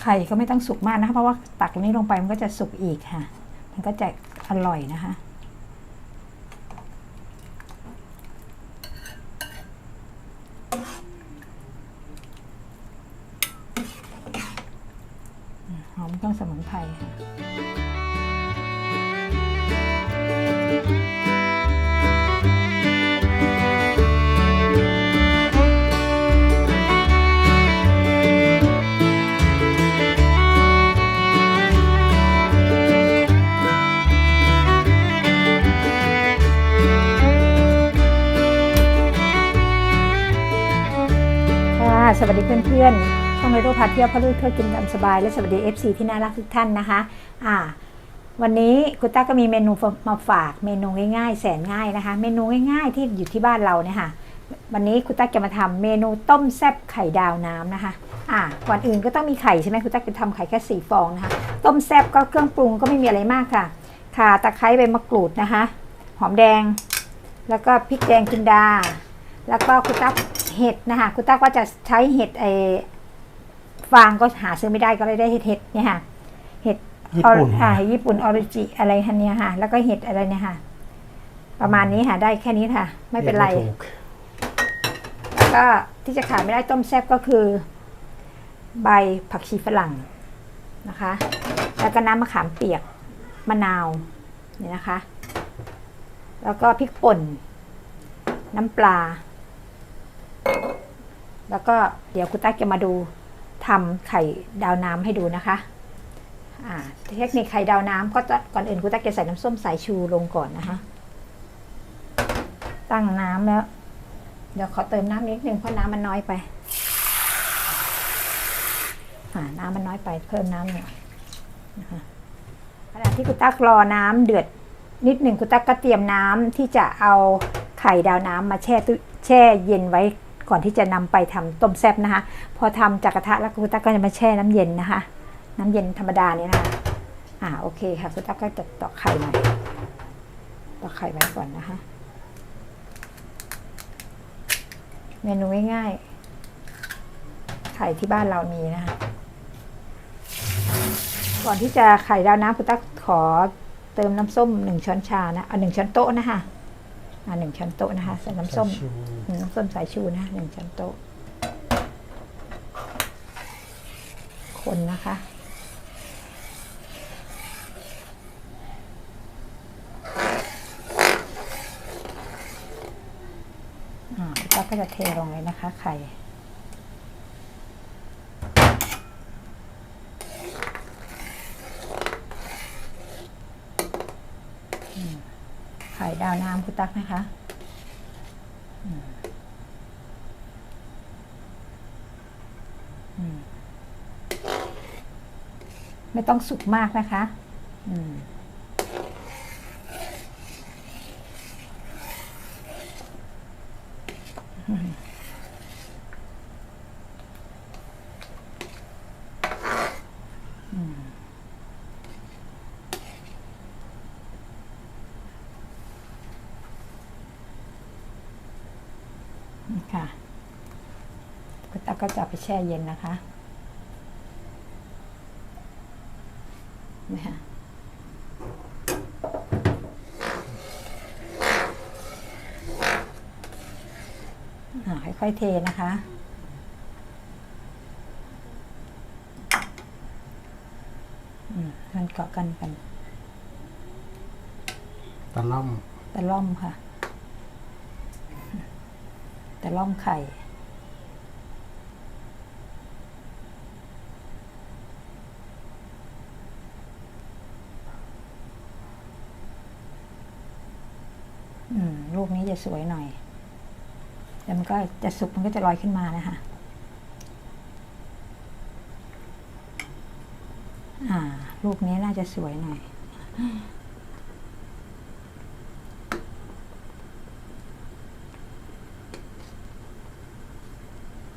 ไข่ก็ไม่ต้องสุกมากนะคะ เพราะว่าตักนนี้ลงไปมันก็จะสุกอีกค่ะ มันก็จะอร่อยนะคะ สวัสดีเพื่อนๆ ช่องเรโดพาเที่ยวพะลูกเที่ยวกินตามสบาย และสวัสดี FC ที่น่ารักทุกท่านนะคะ อ่า วันนี้คุณต้าก็มีเมนูมาฝากเมนูง่ายๆ แสนง่ายนะคะ เมนูง่ายๆที่อยู่ที่บ้านเราเนี่ยค่ะ วันนี้คุณตั๊กจะมาทำเมนูต้มแซ่บไข่ดาวน้ำนะคะ อ่า ก่อนอื่นก็ต้องมีไข่ใช่ไหมคุณตั๊กจะทำไข่แค่สี่ฟองนะคะ ต้มแซ่บก็เครื่องปรุงก็ไม่มีอะไรมากค่ะข่าตะไคร้ใบมะกรูดนะคะ หอมแดง แล้วก็พริกแดงจินดา แล้วก็คุณตั๊กเห็ดนะคะคุณตั๊กก็จะใช้เห็ดไอฟางก็หาซื้อไม่ได้ก็เลยได้เห็ดเห็ดเนี่ยค่ะเห็ดญี่ปุ่นอ่าญี่ปุ่นออริจิอะไรคันเนี้ยค่ะ แล้วก็เห็ดอะไรเนี่ยค่ะ ประมาณนี้ค่ะ ได้แค่นี้ค่ะ ไม่เป็นไรรียกถูกแล้วก็ที่จะขาดไม่ได้ต้มแซ่บก็คือ ใบผักชีฝรั่งนะคะ แล้วก็น้ำมะขามเปียกมะนาวนี่นะคะ แล้วก็พริกป่น น้ำปลา แล้วก็เดี๋ยวคุณตั๊กจะมาดูทำไข่ดาวน้ำให้ดูนะคะเทคนิคไข่ดาวน้ำก็จะก่อนอื่นคุณตั๊กจะใส่น้ำส้มสายชูลงก่อนนะคะ ตั้งน้ำแล้ว เดี๋ยวขอเติมน้ำนิดนึงเพราะน้ำมันน้อยไปน้ำมันน้อยไปเพิ่มน้ำหน่อยนะคะขณะที่คุณตักรอน้ำเดือดนิดหนึ่งคุณตักก็เตรียมน้ำที่จะเอาไข่ดาวน้ำมาแช่ตู้แช่เย็นไว้ ก่อนที่จะนำไปทำต้มแซ่บนะคะ พอทำจากกระทะแล้วคุณตักก็จะมาแช่น้ำเย็นนะคะ น้ำเย็นธรรมดาเนี่ยนะคะอ่าโอเคค่ะคุณตักก็จะตอกไข่หน่อยตอกไข่ไว้ก่อนนะคะ เมนูง่ายๆไข่ที่บ้านเรามีนะคะก่อนที่จะไข่ดาวน้ำคุณตั๊กขอเติมน้ำส้มหนึ่งช้อนชานะเอาหนึ่งช้อนโต๊ะนะคะ อ่าหนึ่งช้อนโต๊ะนะคะใส่น้ำส้มชูอืมน้ำส้มสายชูนะหนึ่งช้อนโต๊ะ คนนะคะ อ่าคุณตั๊กก็จะเทลงเลยนะคะ ไข่ ดาวน้ำคุณตั๊กนะคะไม่ต้องสุกมากนะคะ อืมอืมค่ะคุณตั๊ กก็จะเอาไปแช่เย็นนะคะนี่ค่ะอ่าค่อยๆเทนะคะอืมมันเกาะกันกันตะล่อมตะล่อมค่ะ ตะล่อมไข่ อืม ลูกนี้จะ สวยหน่อยแต่มันก็จะสุกมันก็จะลอยขึ้นมานะคะอ่าลูกนี้น่าจะสวยหน่อย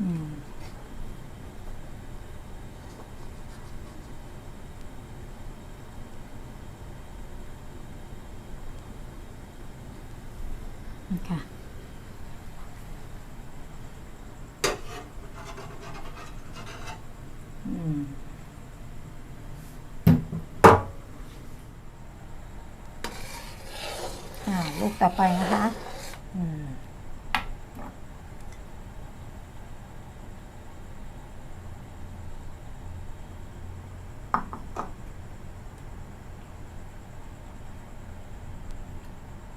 อืม ค่ะ อืม ลูกต่อไปนะคะอืม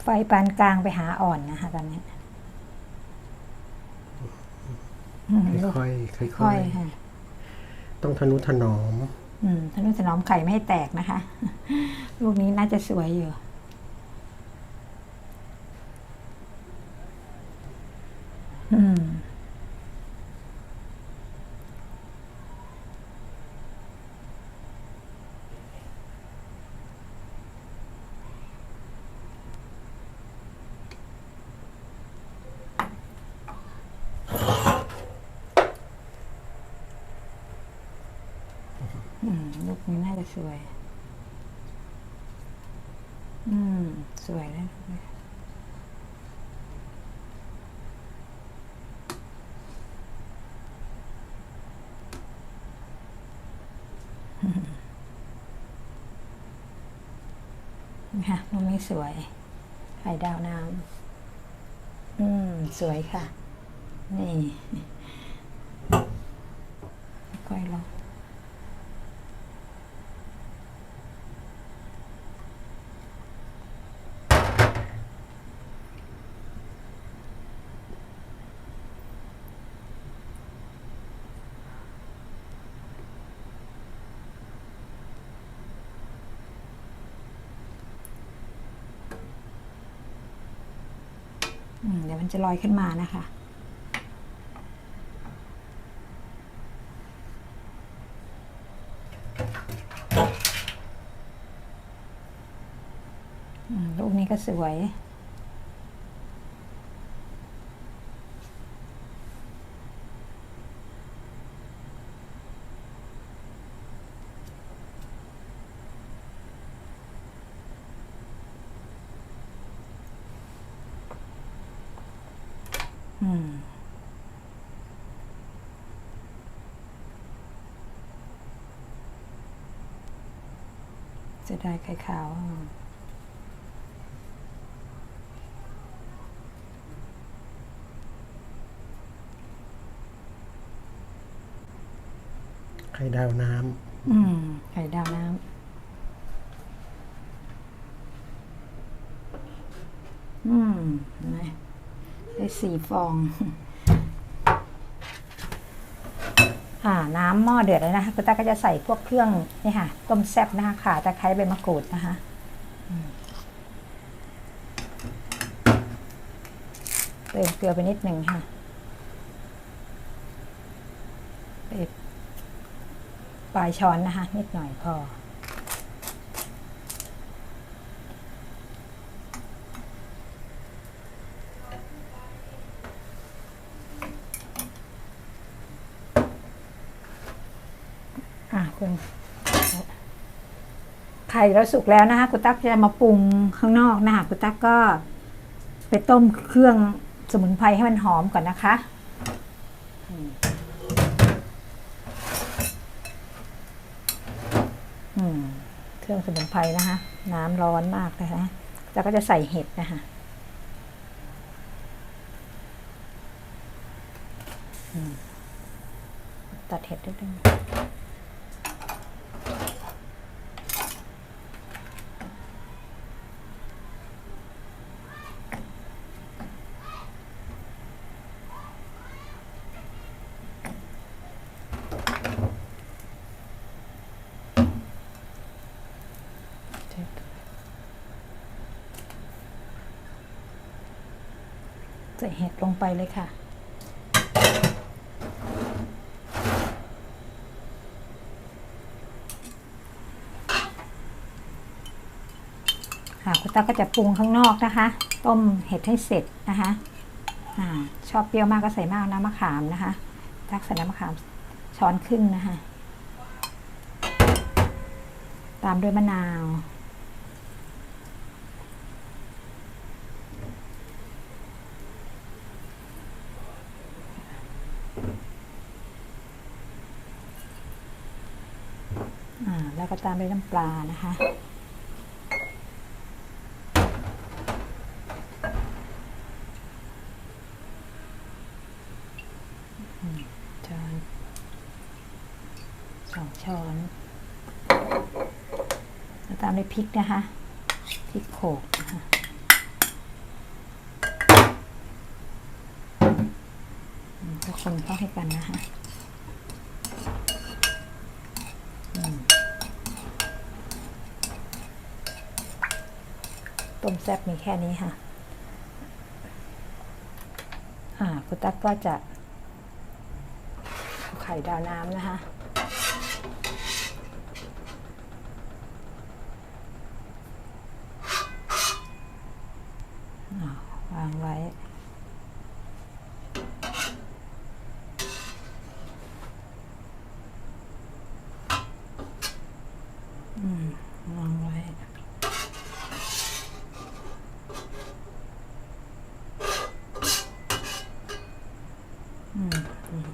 ไฟปานกลางไปหาอ่อนนะคะตอนนี้อืมลูกค่อยๆค่ค่ออยยค่ะๆต้องทนุถนอม อืมทะนุถนอมไข่ไม่ให้แตกนะคะ ลูกนี้น่าจะสวยอยู่ อืม อืม ลูกนี้น่าจะสวย อืม สวยนะลู ไม่สวย ไข่ดาวน้ำ อืม สวยค่ะ นี่ ค่อยลอง เดี๋ยวมันจะลอยขึ้นมานะคะ ลูกนี้ก็สวย จะได้ไข่ขาวอืมไข่ดาวน้อืม ไข่ดาวน้ำ อืมเห็นไหมได้ สี่ฟอง อ่า น้ำหม้อเดือดแล้วนะคะคุณตาก็จะใส่พวกเครื่องนี่ค่ะ ต้มแซ่บนะคะข่าตะไคร้ใบมะกรูดนะคะเติมเกลือไปนิดหนึ่งค่ะปลายช้อนนะคะ นิดหน่อยพอ คุณไข่เราสุกแล้วนะคะคุณตั๊กจะมาปรุงข้างนอกนะคะคุณตั๊กก็ไปต้มเครื่องสมุนไพรให้มันหอมก่อนนะคะเครื่องสมุนไพรนะคะ น้ำร้อนมากนะคะแล้วก็จะใส่เห็ดนะคะตัดเห็ดด้วยด้วย ใส่เห็ดลงไปเลยค่ะ ค่ะคุณตาก็จะปรุงข้างนอกนะคะ ต้มเห็ดให้เสร็จนะคะอาชอบเปรี้ยวมากก็ใส่มากน้ำมะขามนะคะ ตักใส่น้ำมะขามช้อนครึ่งนะคะ ตามด้วยมะนาว แล้วก็ตามด้วยน้ำปลานะคะจานสองช้อนแล้วตามด้วยพริกนะคะพริกโขกนะคะทุกคนเข้าให้กันนะคะ ต้มแซ่บมีแค่นี้ค่ะ อ่าคุณตั๊กก็จะไข่ดาวน้ำนะคะ อ่าวางไว้ อืมวางไว้ อืมอืม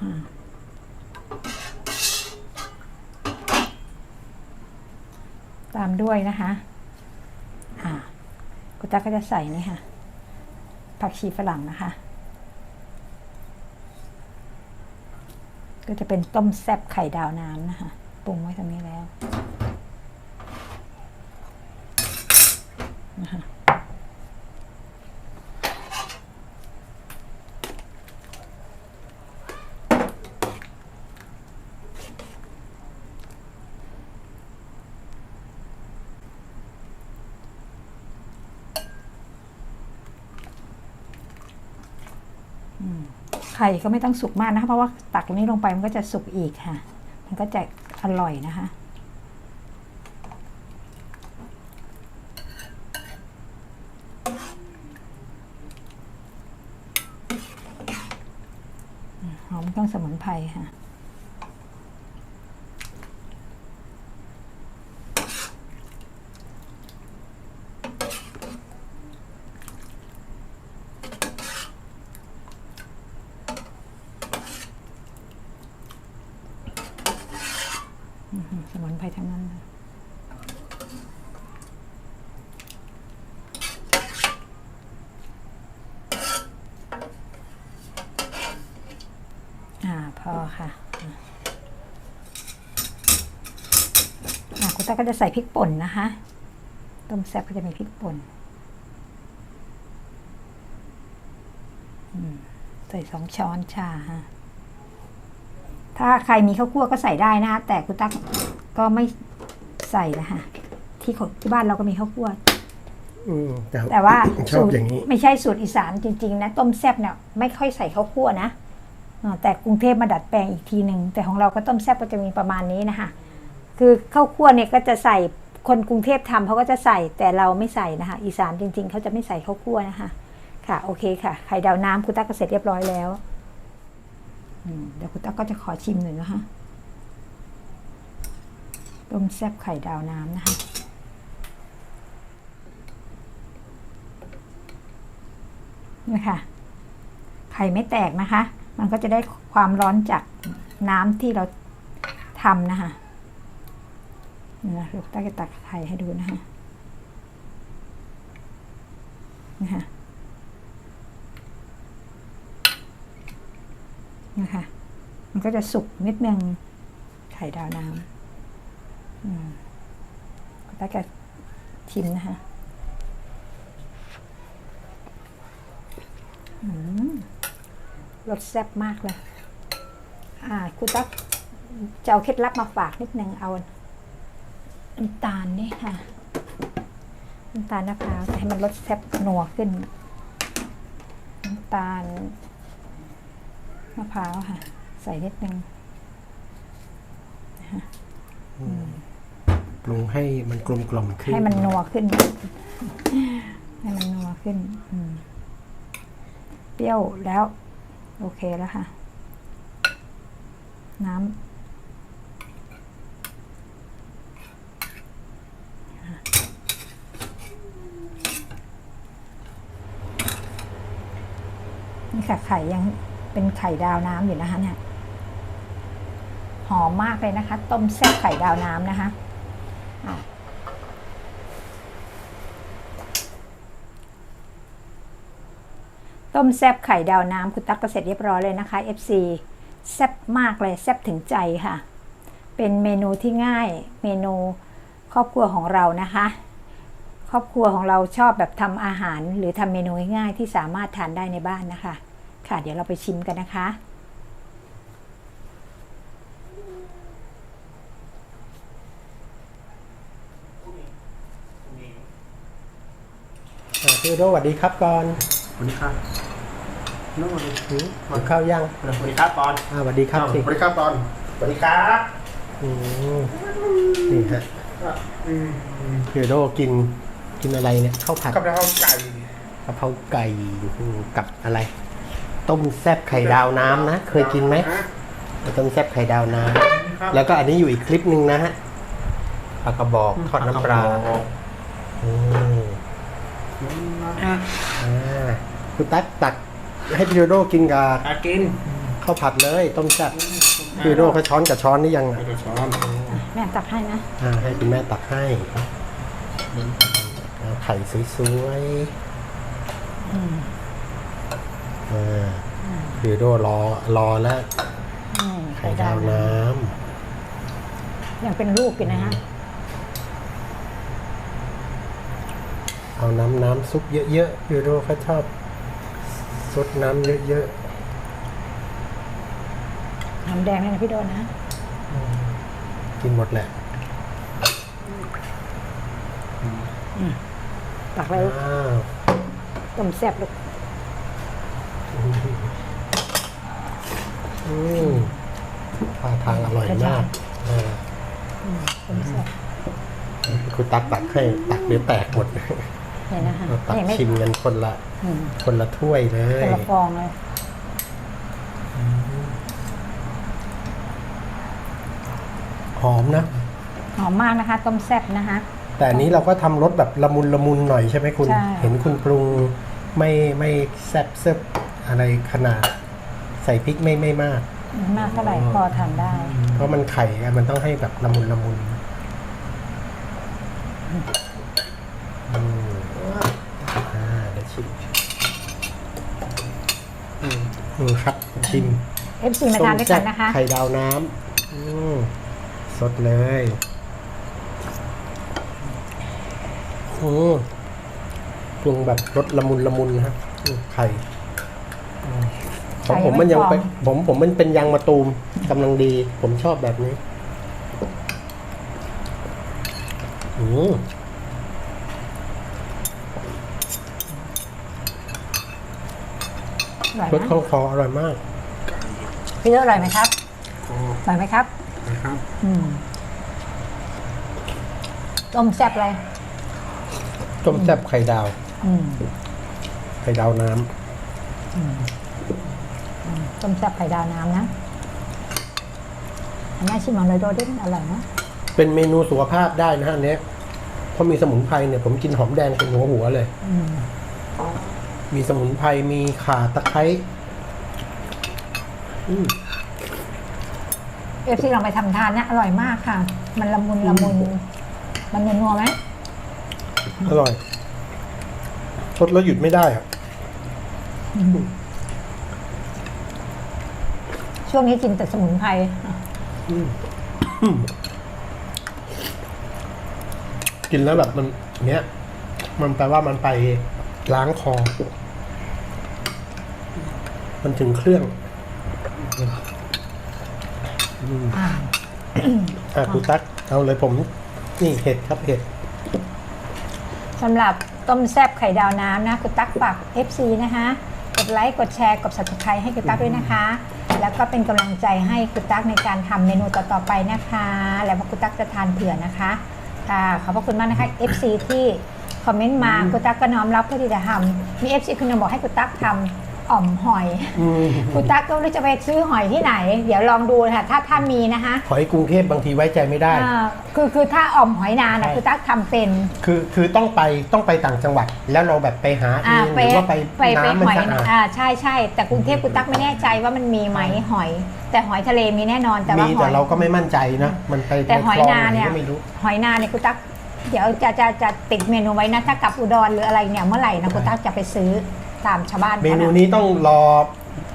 อ่าตาม ด้วยนะคะอ่าคุณตาก็จะใส่นี่ค่ะ ผักชีฝรั่งนะคะ ก็จะเป็นต้มแซ่บไข่ดาวน้ำนะคะ ปรุงไว้ตรงนี้แล้ว นะคะอืม ไข่ก็ไม่ต้องสุกมากนะคะเพราะว่าตักตรงนี้ลงไปมันก็จะสุกอีกค่ะ มันก็จะอร่อยนะคะหอมเครื่องสมุนไพรค่ะ อื้อหือนไพรทั้งนั้นเลยอ่าพอค่ะอะคุณตาก็จะใส่พริกป่นนะคะ ต้มแซ่บก็จะมีพริกป่นอืมใส่สองช้อนชาฮะถ้าใครมีข้าวคั่วก็ใส่ได้นะคะแต่คุณตั๊ก ก็ไม่ใส่นะคะที่ของที่บ้านเราก็มีข้าวคั่ว อืมแต่แต่ว่าชอบสูตรอย่างนี้ ไม่ใช่สูตรอีสานจริงๆนะต้มแซ่บเนี่ยไม่ค่อยใส่ข้าวคั่วนะอ่าแต่กรุงเทพมาดัดแปลงอีกทีหนึ่งแต่ของเราก็ต้มแซ่บก็จะมีประมาณนี้นะคะคือข้าวคั่วเนี่ยก็จะใส่คนกรุงเทพทำเขาก็จะใส่แต่เราไม่ใส่นะคะอีสานจริง ๆเขาจะไม่ใส่ข้าวคั่วนะคะค่ะโอเคค่ะไข่ดาวน้ำคุณตั๊กก็เสร็จเรียบร้อยแล้วอืมเดี๋ยวคุณตั๊กก็จะขอชิมหน่อยนะคะ ต้มแซ่บไข่ดาวน้ำนะคะ นี่ค่ะ ไข่ไม่แตกนะคะ มันก็จะได้ความร้อนจากน้ำที่เราทำนะคะนี่นะลูกตาจะตักไข่ให้ดูนะคะนี่ค่ะนี่ค่ะมันก็จะสุกนิดนึงไข่ดาวน้ำ อืมตาจะชิมนะคะรสแซ่บมากเลย อ่า คุณตั๊กจะเอาเคล็ดลับมาฝากนิดนึงเอาน้ำตาลนี่ค่ะ น้ำตาลมะพร้าวจะให้มันรสแซ่บนัวขึ้น น้ำตาลมะพร้าวค่ะ ใส่นิดนึงนะฮะ ปรุงให้มันกลมกล่อมขึ้นให้มันนัวขึ้น ให้มันนัวขึ้นอืมเปรี้ยวแล้ว โอเคแล้วค่ะ น้ำนี่ค่ะไข่ยังเป็นไข่ดาวน้ำอยู่นะคะเนี่ยหอมมากเลยนะคะ ต้มแซ่บไข่ดาวน้ำนะคะอะ ต้มแซบไข่ดาวน้ำคุณตั๊กก็เสร็จเรียบร้อยเลยนะคะ FC แซบมากเลยแซบถึงใจค่ะ เป็นเมนูที่ง่ายเมนูครอบครัวของเรานะคะ ครอบครัวของเราชอบแบบทำอาหาร หรือทำเมนูง่ายๆที่สามารถทานได้ในบ้านนะคะ ค่ะ เดี๋ยวเราไปชิมกันนะคะ พี่โรสวัสดีครับก่อนสวัสดีครับน้องสวัสดีหืมกินข้าวยังสวัสดีครับตอนอ่าสวัสดีครับสิสวัสดีครับตอนสวัสดีครับอืมนี่ฮะอืมพี่โรสกินกินอะไรเนี่ยข้าวผัดกับข้าวไก่กะเพราไก่กับอะไร ต้มแซ่บไข่ดาวน้ำนะ เคยกินไหมต้มแซ่บไข่ดาวน้ำครับแล้วก็อันนี้อยู่อีกคลิปหนึ่งนะฮะปลากระบอกทอดน้ำปลาอืม อ่าคุณตั๊กตักให้พี่โรสกินกับอากินข้าวผัดเลยต้มแซ่บพี่โรสเขาช้อนกับช้อนนี่ยังไม่อะต้องช้อนแม่ตักให้นะอ่าให้คุณแม่ตักให้เอาไข่สวยๆอืมอ่าพี่โรสรอรอแล้ว อืมไข่ดาวน้ยังเป็นลูกอยู่นะฮะำ เอาน้ำน้ำซุปเยอะๆพี่โรสเขาชอบซดน้ำเยอะน้ำแดงนี่นะพี่โดนนะๆ กินหมดแหละตักเลยลูกอ้าวต้มแซ่บลูกอืมท่าทางอร่อยมากอ่าต้มแซ่บคุณตักตักให้ตักเดี๋ยวแตกหมด เห็นนะคะเราตักนี่ไม่ชิมกันคนละ อืมคนละถ้วยเลคนยละฟองเลยหอมนะ หอมมากนะคะ ต้มแซ่บนะคะ แต่อันนี้เราก็ทำรสแบบละมุนละมุนหน่อยใช่ไหมคุณ ใช่ เห็นคุณปรุงไม่ไม่แซ่บเซบอะไรขนาด ใส่พริกไม่ไม่มากไม่มากเท่าไหร่พอทานได้ เพราะมันไข่อะมันต้องให้แบบละมุนละมุนอืมอ่าเดี๋ยวชิม อืมอืมครับชิม FC มาทานด้วยกันนะคะ ไข่ดาวน้ำอืมสดเลยอืมปรุงแบบรสละมุนละมุนนะครับอืมไข่อืมของผมมันยังเป็นผมผมมันเป็นยางมะตูมกำลังดี ผมชอบแบบนี้ อืม ร่อยรสไหมข้าวคออร่อยมากพี่โดอร่อยไหมครับโอ้อร่อยไหมครับ นะครับ อืมต้มแซ่บเลยต้มแซ่บไข่ดาว อืมไข่ดาวน้ต้มแซ่บไข่ดาวน้ำนะอันนี้ชิมของเลยโดดิอร่อยนะำเป็นเมนูสุขภาพได้นะฮะอันเนี้ยเพราะมีสมุนไพรเนี่ยผมกินหอมแดงเป็นหัวหัวๆเลย อืม มีสมุนไพร มีข่าตะไคร้อืมเอฟซีลองไปทำทานนะอร่อยมากค่ะ มันละมุนละมุนมันนัวๆไหมอร่อยทดแล้วหยุดไม่ได้อะช่วงนี้กินแต่สมุนไพรกินแล้วแบบมันเนี้ย มันแปลว่ามันไป ล้างคอ มันถึงเครื่องอ่าอะคุณตั๊กเอาเลยผม นี่เห็ดครับเห็ดสำหรับต้มแซ่บไข่ดาวน้ำนะคุณตั๊กฝาก FC นะคะ กดไลค์ กดแชร์ กด subscribe ให้คุณตั๊กด้วยนะคะ แล้วก็เป็นกำลังใจให้คุณตั๊กในการทำเมนูต่อๆไปนะคะ แล้วคุณตั๊กจะทานเผื่อนะคะค่ะขอบพระคุณมากนะคะ FC ที่ คอมเมนต์มาคุณตั๊กก็น้อมรับเพื่อที่จะทำมี FC คุณนึงบอกให้คุณตั๊กทำอ่อมหอยอืมคุณตั๊กก็ไม่รู้จะไปซื้อหอยที่ไหน เดี๋ยวลองดูนะคะถ้าถ้ามีนะคะหอยกรุงเทพบางทีไว้ใจไม่ได้ อ่าคือคือถ้าอ่อมหอยนานนะใช่คุณตั๊กทำเป็น คือคือต้องไปต้องไปต่างจังหวัด แล้วเราแบบไปหาเออ่างหรือว่าไปไปไปน้ำมันหอยสะอาด อ่าใช่ใช่แต่กรุงเทพคุณตั๊กไม่แน่ใจว่ามันมีไหมหอย แต่หอยทะเลมีแน่นอนแต่ว่ามีหแต่อย เราก็ไม่มั่นใจนะ มันไปแต่หอยใคลงนาไหเนี่ยก็ไม่รู้ หอยนาเนี่ยคุณตั๊ก เดี๋ยวจะจะจะติดเมนูไว้นะ ถ้ากลับอุดรหรืออะไรเนี่ยเมื่อไหร่นะคุณตั๊กจะไปซื้อตามชาวบ้านเมนูขาะนี้ต้องรอ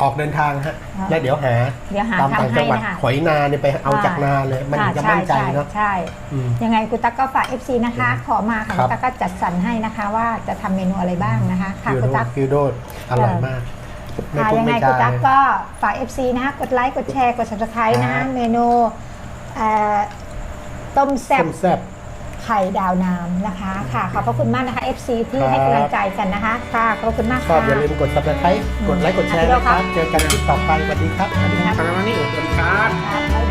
ออกเดินทางฮะอ่าแล้วเดี๋ยวหาเดี๋ยวหาตามต่างทำให้จังหวัดนะคะหอยนาเนี่ยไปเอาจากนาเลย มันถึงจะมั่นใจอ่าเนาะใช่อืมยังไงคุณตั๊กก็ฝาก FC นะคะ ขอมาค่ะครัคุบณตั๊กก็จัดสรรให้นะคะ ว่าจะทำเมนูอะไรบ้างนะคะค่ะฟิวคุณโดตั๊กฟิวโดดอร่อยมากไม่ค่ะพูดยังไงไม่คุณจาตั๊กก็ฝาก FC นะคะกดไลค์กดแชร์กด subscribe นะครัคะบเมนูเอ่อต้มแซ่บต้มแซ่บ ไข่ดาวน้ำนะคะ ค่ะ ขอบพระคุณมากนะคะ FC ที่ครับให้กำลังใจกันนะคะ ค่ะ ขอบคุณมากชอค่ะบอย่าลืมกด subscribe กดไลค์กดแชร์ครับนะครับ เจอกันคลิปต่อไปสวัสดีครับสวัสดีครับ ทางนั้นนี่สวัสดีครับค่ะบ๊ายบาย